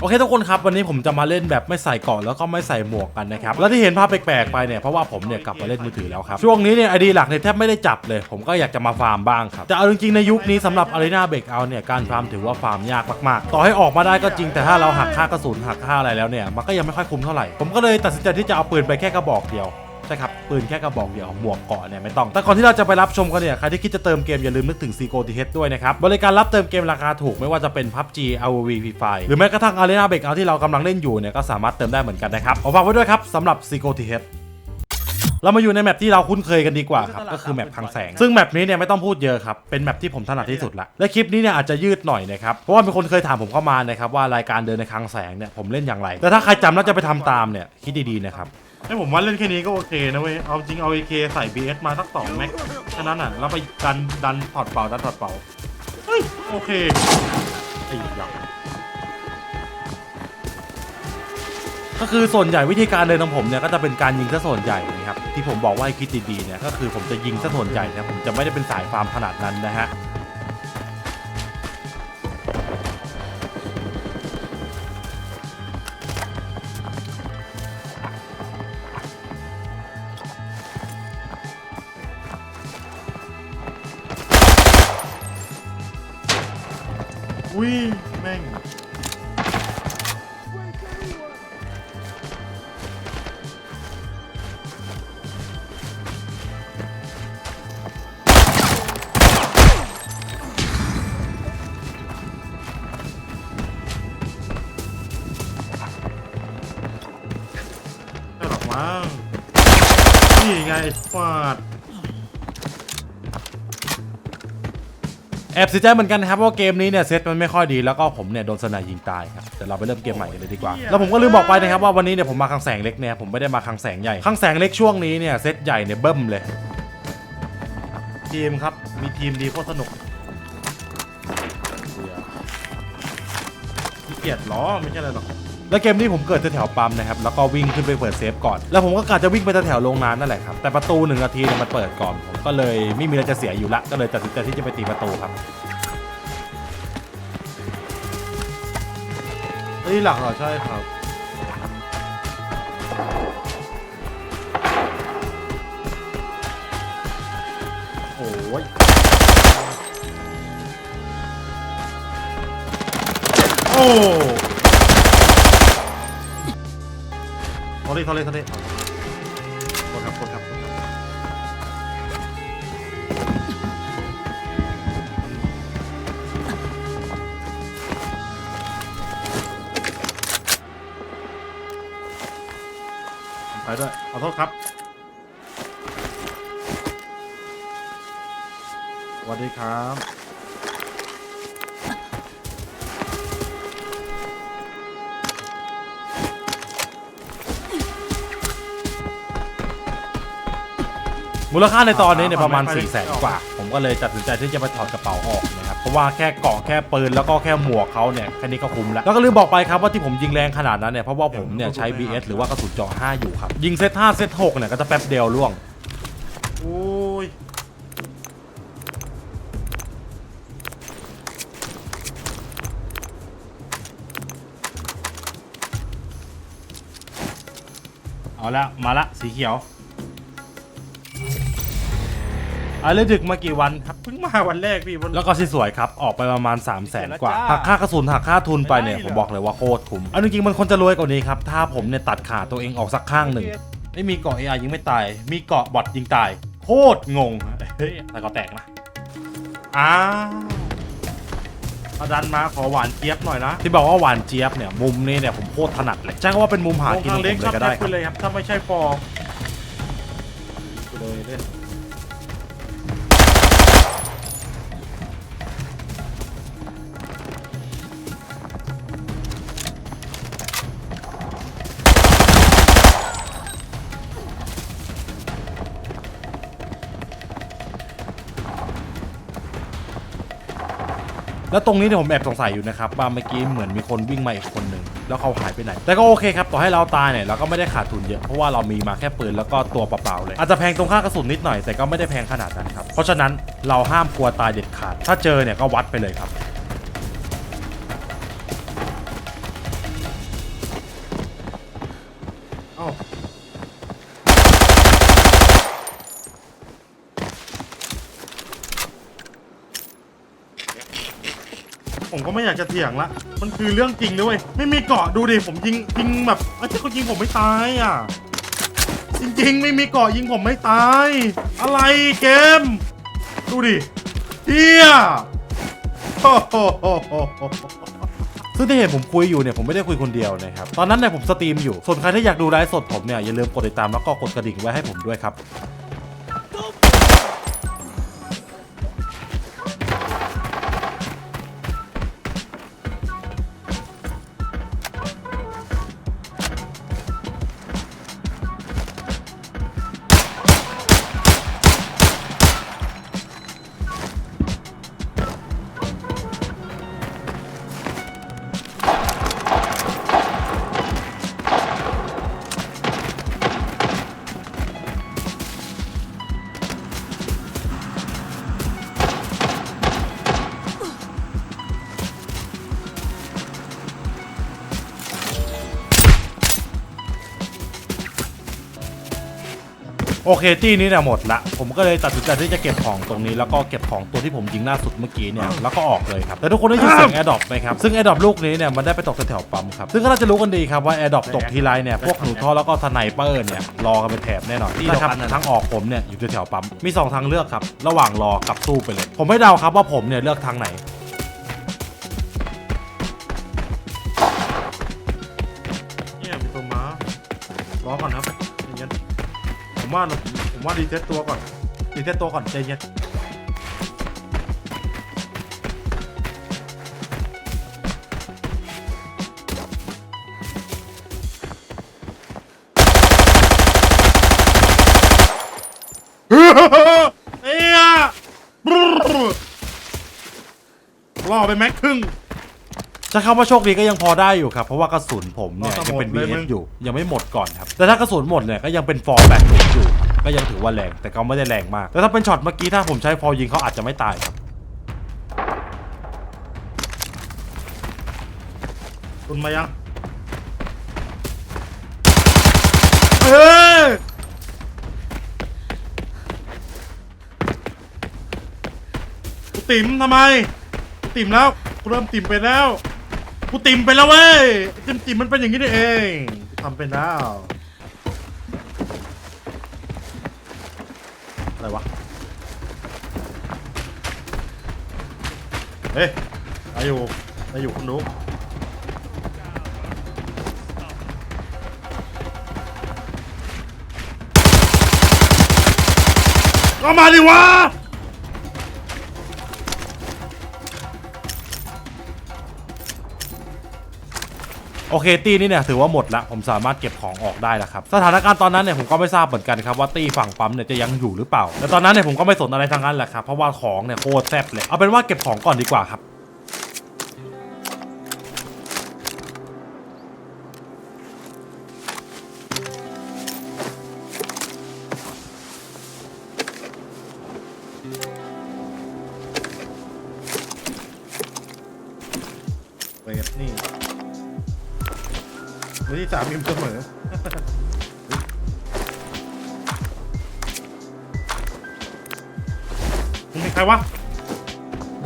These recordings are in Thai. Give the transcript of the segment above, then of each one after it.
โอเคทุกคนครับวันนี้ผมจะมาเล่นแบบไม่ใส่เกราะแล้วก็ไม่ใส่หมวกกันนะครับแล้วที่เห็นภาพแปลกๆไปเนี่ยเพราะว่าผมเนี่ยกลับมาเล่นมือถือแล้วครับช่วงนี้เนี่ยไอดีหลักเนี่ยแทบไม่ได้จับเลย ผมก็อยากจะมาฟาร์มบ้างครับแต่เอาจริงๆในยุคนี้สำหรับอารีนาเบรกเอาเนี่ยการฟาร์มถือว่าฟาร์มยากมากๆ ต่อให้ออกมาได้ก็จริงแต่ถ้าเราหักค่ากระสุนหักค่าอะไรแล้วเนี่ยมันก็ยังไม่ค่อยคุ้มเท่าไหร่ผมก็เลยตัดสินใจที่จะเอาปืนไปแค่กระบอกเดียว ใช่ครับ ปืนแค่กระบอกเดียวหมวกเกาะเนี่ยไม่ต้อง แต่ก่อนที่เราจะไปรับชมกันเนี่ย ใครที่คิดจะเติมเกมอย่าลืมนึกถึง c ีโกทีเด้วยนะครับ บริการรับเติมเกมราคาถูกไม่ว่าจะเป็น PUBG ROV Free Fire หรือแม้กระทั่ง Arena b r e a k o u t ที่เรากำลังเล่นอยู่เนี่ยก็สามารถเติมได้เหมือนกันนะครับขอฝากไว้ด้วยครับสำหรับ c ีโกทีเเรามาอยู่ในแมปที่เราคุ้นเคยกันดีกว่าครับ ก็คือแมปพังแสง ซึ่งแมปนี้เนี่ยไม่ต้องพูดเยอะครับ เป็นแมปที่ผมถนัดที่สุดละ และคลิปนี้เนี่ยอาจจะยืดหน่อยนะครับ เพราะว่ามีคนเคยถามผมเข้ามานะครับว่ารายการเดินในคลังแสงเนี่ยผมเล่นอย่างไร แต่ถ้าใครจำแล้วจะไปทำตามเนี่ยคิดดีๆนะครับ ให้ผมว่าเล่นแค่นี้ก็โอเคนะเว้ย เอาจริงเอา AK ใส่ BS มาสักสองแม็กแค่นั้นอะ แล้วไปดันดันถอดเป่าดันถอดเป่า เฮ้ย โอเคไอ้ยักก็คือส่วนใหญ่วิธีการเดินของผมเนี่ยก็จะเป็นการยิงซะส่วนใหญ่นะครับที่ผมบอกว่าให้คิดดีๆเนี่ยก็คือผมจะยิงซะส่วนใหญ่นะผมจะไม่ได้เป็นสายฟาร์มขนาดนั้นนะฮะ อุ้ยแม่งไม่หรอกมั้งนี่ไงฟาด แอบเสียใจเหมือนกันนะครับว่าเกมนี้เนี่ยเซตมันไม่ค่อยดีแล้วก็ผมเนี่ยโดนสนายยิงตายครับเดี๋ยวเราไปเริ่มเกมใหม่กันเลยดีกว่า แล้วผมก็ลืมบอกไปนะครับว่าวันนี้เนี่ยผมมาคลังแสงเล็กเนี่ยผมไม่ได้มาคลังแสงใหญ่คลังแสงเล็กช่วงนี้เนี่ยเซตใหญ่เนี่ยเบิ้มเลย ทีมครับมีทีมดีโคตรสนุกขี้เกียจล้อไม่ใช่อะไรหรอก แล้วเกมนี้ผมเกิดแถวปั๊มนะครับแล้วก็วิ่งขึ้นไปเปิดเซฟก่อน แล้วผมก็กะจะวิ่งไปแถวโรงน้ำนั่นแหละครับแต่ประตูหนึ่งนาทีเนี่ยมันเปิดก่อนผมก็เลยไม่มีอะไรจะเสียอยู่ละก็เลยตัดสินใจที่จะไปตีประตูครับเฮ้ยหลักเหรอใช่ครับโอ้ยโอ้ โทษเลยโทษเลยโทษเลยโทษครับครับโทษครับไปด้วยขอโทษครับสวัสดีครับ มูลค่าในตอนนี้เนี่ยประมาณ4 0 0แสนกว่า ผมก็เลยตัดสินใจที่จะไปถอดกระเป๋าออกนะครับ เพราะว่าแค่เกาะแค่ปืนแล้วก็แค่หมวกเขาเนี่ยแค่นี้ก็คุ้มแล้ว แล้วก็ลืมบอกไปครับว่าที่ผมยิงแรงขนาดนั้นเนี่ยเพราะว่าผมเนี่ยใช้ BS หรือว่ากระสุนเจาะ5อยู่ครับ ยิงเซต5เซต6เนี่ยก็จะแป๊บเดียวล่วงโอ้ยเอาละมาละสีเขียว อาเลยดึกมากี่วันครับเพิ่งมาวันแรกพี่แล้วก็สวยๆครับออกไปประมาณ 3 0 0แสนกว่าหักค่ากระสุนหักค่าทุนไปเนี่ยผมบอกเลยว่าโคตรคุ้มอันจริงๆมันควรจะรวยกว่านี้ครับถ้าผมเนี่ยตัดขาตัวเองออกสักข้างหนึ่งไม่มีเกาะ AI ยิงไม่ตาย มีเกาะบอทยิงตาย โคตรงงเฮ้ยแต่ก็แตกนะอ้าวเอาดันมาขอหวานเจี๊ยบหน่อยนะ ที่บอกว่าหวานเจี๊ยบเนี่ยมุมนี้เนี่ยผมโคตรถนัดเลยใช่ว่าเป็นมุมหากินของผมเลยก็ได้ครับเลยครับถ้าไม่ใช่ฟอร์เลยเล่น แล้วตรงนี้เนี่ยผมแอบสงสัยอยู่นะครับว่าเมื่อกี้เหมือนมีคนวิ่งมาอีกคนหนึ่งแล้วเขาหายไปไหน แต่ก็โอเคครับต่อให้เราตายเนี่ยเราก็ไม่ได้ขาดทุนเยอะเพราะว่าเรามีมาแค่ปืนแล้วก็ตัวเปล่าๆเลยอาจจะแพงตรงค่ากระสุนนิดหน่อยแต่ก็ไม่ได้แพงขนาดนั้นครับเพราะฉะนั้นเราห้ามกลัวตายเด็ดขาด ถ้าเจอเนี่ยก็วัดไปเลยครับอ้าว ผมก็ไม่อยากจะเถียงละ มันคือเรื่องจริงด้วย ไม่มีเกาะดูดิ ผมยิงยิงแบบไอ้ที่เขายิงผมไม่ตายอะ จริงๆ ไม่มีเกาะยิงผมไม่ตาย อะไรเกม ดูดิเฮียโอ้โหซึ่งที่เห็นผมคุยอยู่เนี่ยผมไม่ได้คุยคนเดียวนะครับ ตอนนั้นเนี่ยผมสตรีมอยู่ ส่วนใครที่อยากดูไลฟ์สดผมเนี่ยอย่าลืมกดติดตามแล้วก็กดกระดิ่งไว้ให้ผมด้วยครับ โอเคจี้นี้เนี่ยหมดละ ผมก็เลยตัดสินใจที่จะเก็บของตรงนี้แล้วก็เก็บของตัวที่ผมยิงล่าสุดเมื่อกี้เนี่ยแล้วก็ออกเลยครับแต่ทุกคนได้ยินเสียงแอร์ดรอปไหมครับซึ่งแอร์ดรอปลูกนี้เนี่ยมันได้ไปตกแถวๆปั๊มครับซึ่งก็น่าจะรู้กันดีครับว่าแอร์ดรอปตกทีไรเนี่ยพวกหนูท่อแล้วก็สไนเปอร์เนี่ยรอกันเป็นแถบแน่นอนที่เดียวนะครับกันนะทางออกผมเนี่ยอยู่แถวๆปั๊มมีสองทางเลือกครับระหว่างรอกับสู้ไปเลย ผมไม่เดาครับว่าผมเนี่ยเลือกทางไหน ผมว่าผมว่ารีเซ็ตตัวก่อนรีเซ็ตตัวก่อนใจเย็นเอ้ยรอไปแม็กครึ่ง จะคำว่าโชคดีก็ยังพอได้อยู่ครับ เพราะว่ากระสุนผมเนี่ยอ๋อยังเป็นหมดเลยมึ BS งอยู่ ยังไม่หมดก่อนครับ แต่ถ้ากระสุนหมดเนี่ยก็ยังเป็นฟอร์แบตอยู่ ก็ยังถือว่าแรง แต่ก็ไม่ได้แรงมาก แต่ถ้าเป็นช็อตเมื่อกี้ถ้าผมใช้ฟอร์ยิงเขาอาจจะไม่ตายครับคุณมายังเฮ้ยกูติ๋มทำไมกูติ๋มแล้วกูเริ่มติ๋มไปแล้ว กูติ๋มไปแล้วเว้ยติ๋มติ๋มมันเป็นอย่างนี้นี่เองกูทำเป็นแล้วอะไรวะเฮ้ยอาอยู่อาอยู่คุณนุ๊กก็มาดิวะ โอเคตีนี้เนี่ยถือว่าหมดละผมสามารถเก็บของออกได้แล้วครับสถานการณ์ตอนนั้นเนี่ยผมก็ไม่ทราบเหมือนกันครับว่าตีฝั่งปั๊มเนี่ยจะยังอยู่หรือเปล่าแต่ตอนนั้นเนี่ยผมก็ไม่สนอะไรทางนั้นแหละครับเพราะว่าของเนี่ยโคตรแซ่บเลยเอาเป็นว่าเก็บของก่อนดีกว่าครับเวฟนี่ มือที่สามยิมเสมอมึงเป็นใครวะ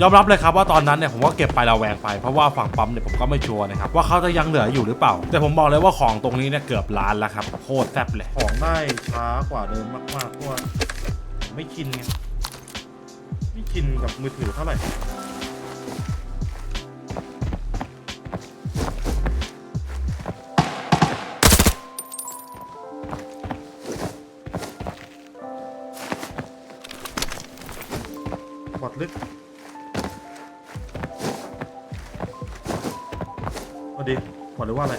ยอมรับเลยครับว่าตอนนั้นเนี่ยผมก็เก็บไประแวงไปเพราะว่าฝั่งปั๊มเนี่ยผมก็ไม่ชัวร์นะครับว่าเขาจะยังเหลืออยู่หรือเปล่า แต่ผมบอกเลยว่าของตรงนี้เนี่ยเกือบล้านแล้วครับโคตรแซ่บเลย ของได้ช้ากว่าเดิมมากๆเพราะว่าไม่ชินไงไม่ชินกับมือถือเท่าไหร่ บอดลึกสวัสดีบอดหรือว่าอะไร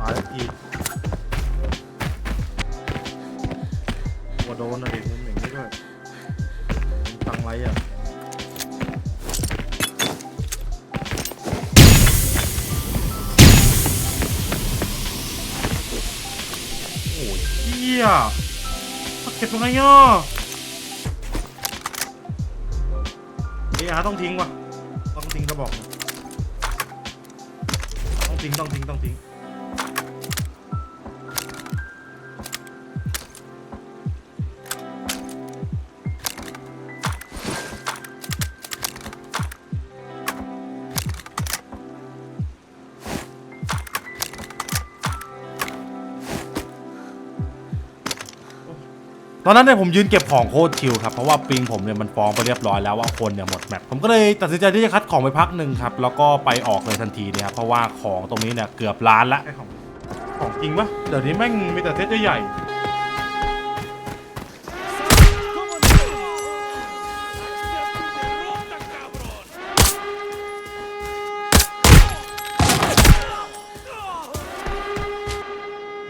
ตายแล้วทีหัวโดนอะเด็กมันอย่างนี้ด้วยมันฟังไรอะ ยมาเก็บตรงไหนอ่อเออาต้องทิ้งวะต้องทิ้งก็บอก ต้องทิ้งต้องทิ้งต้องทิ้ง ตอนนั้นเนี่ยผมยืนเก็บของโคตรชิลครับ เพราะว่าปิงผมเนี่ยมันฟ้องไปเรียบร้อยแล้วว่าคนเนี่ยหมดแมปผมก็เลยตัดสินใจที่จะคัดของไปพักหนึ่งครับ แล้วก็ไปออกเลยทันทีเนี่ยครับเพราะว่าของตรงนี้เนี่ยเกือบล้านละของของจริงปะเดี๋ยวนี้แม่งมีแต่เซตใหญ่ๆ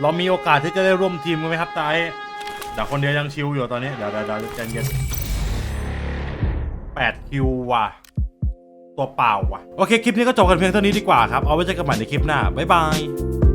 เรามีโอกาสที่จะได้ร่วมทีมกันไหมครับตาย แต่คนเดียวยังชิวอยู่ตอนนี้ เดี๋ยวเดี๋ยวเดี๋ยวใจเย็นแปดคิวว่ะ ตัวเปล่าว่ะ โอเค คลิปนี้ก็จบกันเพียงเท่านี้ดีกว่าครับ เอาไว้เจอกันใหม่ในคลิปหน้า บ๊ายบาย